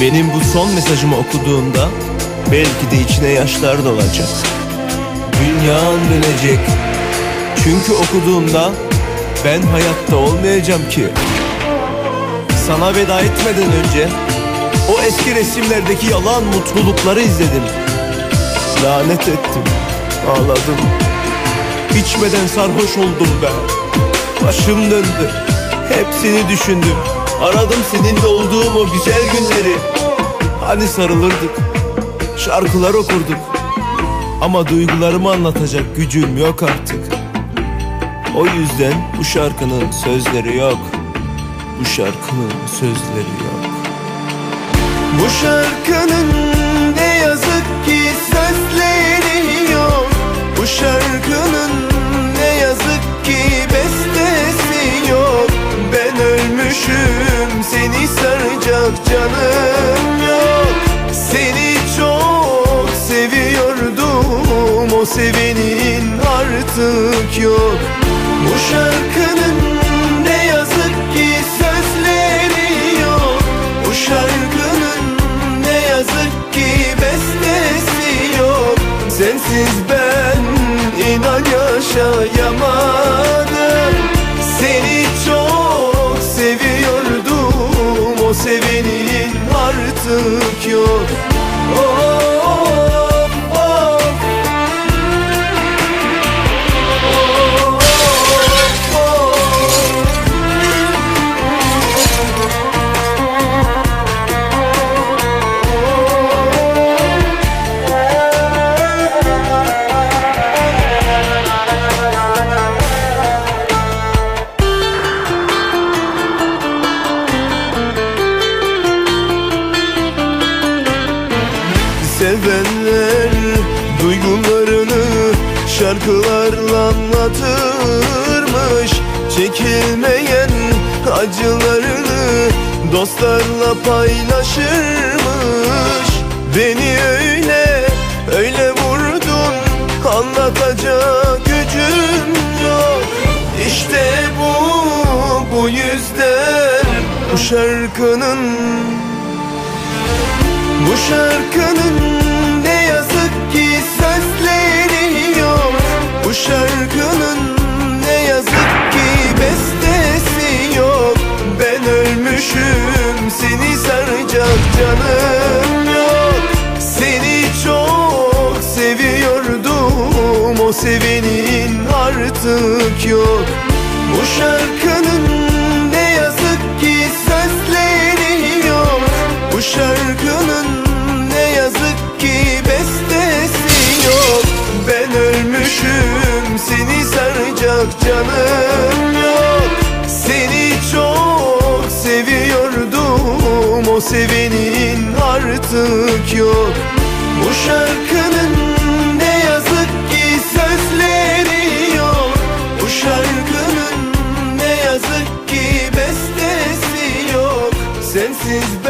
Benim bu son mesajımı okuduğunda belki de içine yaşlar dolacak. Dünyan dönecek. Çünkü okuduğumda ben hayatta olmayacağım ki. Sana veda etmeden önce o eski resimlerdeki yalan mutlulukları izledim. Lanet ettim, ağladım. İçmeden sarhoş oldum ben. Başım döndü. Hepsini düşündüm. Aradım seninle olduğum o güzel günleri. Hani sarılırdık. Şarkılar okurduk. Ama duygularımı anlatacak gücüm yok artık. O yüzden bu şarkının sözleri yok. Bu şarkının sözleri yok. Bu şarkının ne yazık ki sözleri canım yok. Seni çok seviyordum o sevenin artık yok. Bu şarkının ne yazık ki sözleri yok. Bu şarkının ne yazık ki bestesi yok Sensiz artık yok Sevenler duygularını şarkılarla anlatırmış. Çekilmeyen acılarını dostlarla paylaşırmış. Beni öyle öyle vurdun anlatacak gücüm yok. İşte bu bu yüzden bu şarkının bu şarkının ne yazık ki sözleri yok. Bu şarkının ne yazık ki bestesi yok. Ben ölmüşüm seni saracak canım yok. Seni çok seviyordum o sevenin artık yok. Bu şarkının saracak canım yok. Seni çok seviyordum. O sevenin artık yok. Bu şarkının ne yazık ki sözleri yok. Bu şarkının ne yazık ki bestesi yok. Sensiz ben